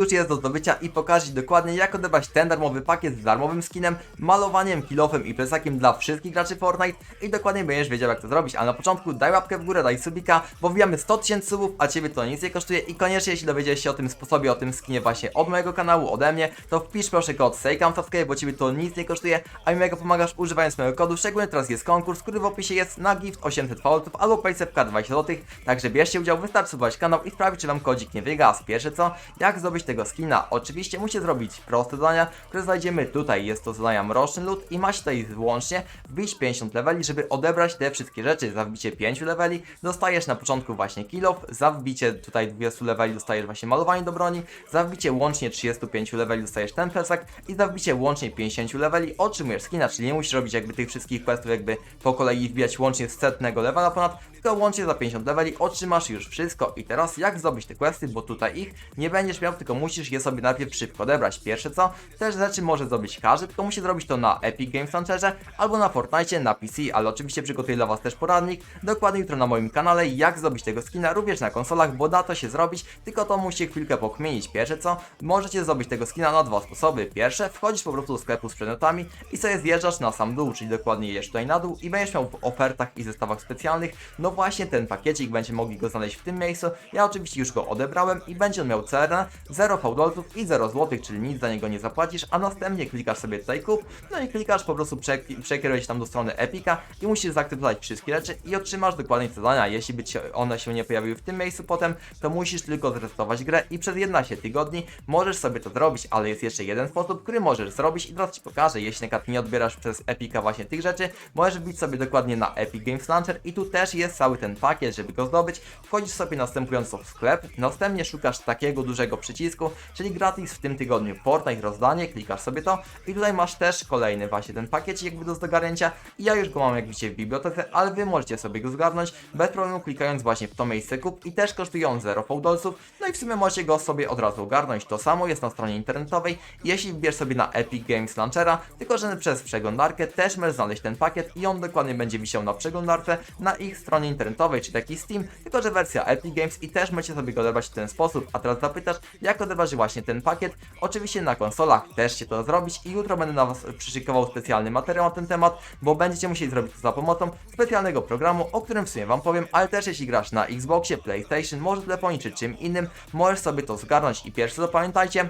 już jest do zdobycia i pokażę Ci dokładnie jak odebrać ten darmowy pakiet z darmowym skinem, malowaniem, kilofem i plecakiem dla wszystkich graczy Fortnite. I dokładnie będziesz wiedział jak to zrobić, a na początku daj łapkę w górę, daj subika, bo wbijamy 100 tysięcy subów, a Ciebie to nic nie kosztuje. I koniecznie jeśli dowiedziałeś się o tym sposobie, o tym skinie właśnie od mojego kanału, ode mnie, to wpisz proszę kod SEJKAMSABSKRYBE, bo Ciebie to nic nie kosztuje, a mi mega pomagasz używając mojego kodu, szczególnie teraz jest konkurs, który w opisie jest na gift 800 fałtów albo PaySafeCard 20 zł, także bierzcie udział, wystarczy subować kanał i sprawdzić czy Wam kodzik nie wygasł. Pierwsze co, jak zdobyć tego skina? Oczywiście musicie zrobić proste zadania, które znajdziemy tutaj, jest to zadania Mroczny Lód i macie tutaj wyłącznie wbić 50 leveli, żeby odebrać te wszystkie rzeczy. Za wbicie 5 leveli dostajesz na początku właśnie kill off, za wbicie tutaj 20 leveli dostajesz właśnie malowanie do broni, za wbicie łącznie 35 leveli dostajesz ten plecak i za wbicie łącznie 50 leveli otrzymujesz skina, czyli nie musisz robić jakby tych wszystkich questów jakby po kolei wbijać łącznie z setnego levela ponad, tylko łącznie za 50 leveli otrzymasz już wszystko. I teraz jak zdobyć te questy, bo tutaj ich nie będziesz miał, tylko musisz je sobie najpierw szybko odebrać. Pierwsze co, też rzeczy może zrobić każdy, tylko musi zrobić to na Epic Games Launcherze albo na Fortnite, na PC, ale oczywiście przygotuję dla Was też poradnik, dokładnie jutro na moim kanale, jak zdobyć tego skina, również na konsolach, bo da to się zrobić, tylko to musicie chwilkę pokmienić. Pierwsze co, możecie zdobyć tego skina na dwa sposoby. Pierwsze, wchodzisz po prostu do sklepu z przedmiotami i sobie zjeżdżasz na sam dół, czyli dokładnie jedziesz tutaj na dół i będziesz miał w ofertach i zestawach specjalnych, no właśnie ten pakiecik, będziecie mogli go znaleźć w tym miejscu. Ja oczywiście już go odebrałem i będzie on miał cenę 0 fałdolców i 0 zł, czyli nic za niego nie zapłacisz, a następnie klikasz sobie tutaj kup, no i klikasz po prostu przek- przekierujesz tam do strony Epica i musisz zaakceptować wszystkie rzeczy i otrzymasz dokładnie te zadania. Jeśli by one się nie pojawiły w tym miejscu potem, to musisz tylko zresetować grę i przez 11 tygodni możesz sobie to zrobić, ale jest jeszcze jeden sposób, który możesz zrobić i teraz Ci pokażę. Jeśli na nie odbierasz przez Epica właśnie tych rzeczy, możesz wbić sobie dokładnie na Epic Games Launcher i tu też jest cały ten pakiet, żeby go zdobyć. Wchodzisz sobie następująco w sklep, następnie szukasz takiego dużego przycisku, czyli gratis w tym tygodniu Fortnite rozdanie, klikasz sobie to i tutaj masz też kolejny właśnie ten pakiet jakby do zgarnięcia i ja już go mam jak widzicie w bibliotece, ale Wy możecie sobie go zgarnąć bez problemu klikając właśnie w to miejsce kup i też kosztują 0 fałdolców, no i w sumie możecie go sobie od razu ogarnąć. To samo jest na stronie internetowej, jeśli wbierz sobie na Epic Games Launchera, tylko że przez przeglądarkę też możesz znaleźć ten pakiet i on dokładnie będzie wisiał na przeglądarce na ich stronie internetowej, czy taki Steam, tylko że wersja Epic Games i też możecie sobie go odebrać w ten sposób. A teraz zapytasz, jak odebrać właśnie ten pakiet? Oczywiście na konsolach też się to zrobić i jutro będę na Was przyszykował specjalny materiał na ten temat, bo będziecie musieli zrobić to za pomocą specjalnego programu, o którym w sumie Wam powiem, ale też jeśli grasz na Xboxie, PlayStation, może telefonie czy czym innym, możesz sobie to zgarnąć i pierwsze co pamiętajcie,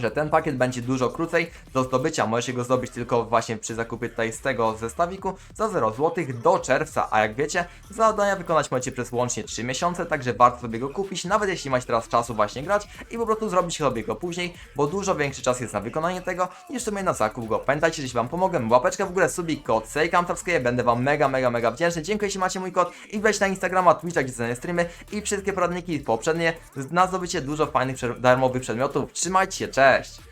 że ten pakiet będzie dużo krócej do zdobycia. Możecie go zdobyć tylko właśnie przy zakupie tutaj z tego zestawiku za 0 zł do czerwca, a jak wiecie, zadania wykonać możecie przez łącznie 3 miesiące, także warto sobie go kupić, nawet jeśli macie teraz czasu właśnie grać i po prostu zrobić sobie go później, bo dużo większy czas jest na wykonanie tego niż w sumie na zakup go. Pamiętajcie, jeśli Wam pomogę, łapeczkę w górę, subik, kod sejkamtowskie, będę Wam mega, mega, mega wdzięczny. Dziękuję, jeśli macie mój kod i wejdź na Instagrama, Twitcha, gdzie są streamy i wszystkie poradniki poprzednie na zdobycie dużo fajnych, darmowych przedmiotów. Trzymajcie się, cześć!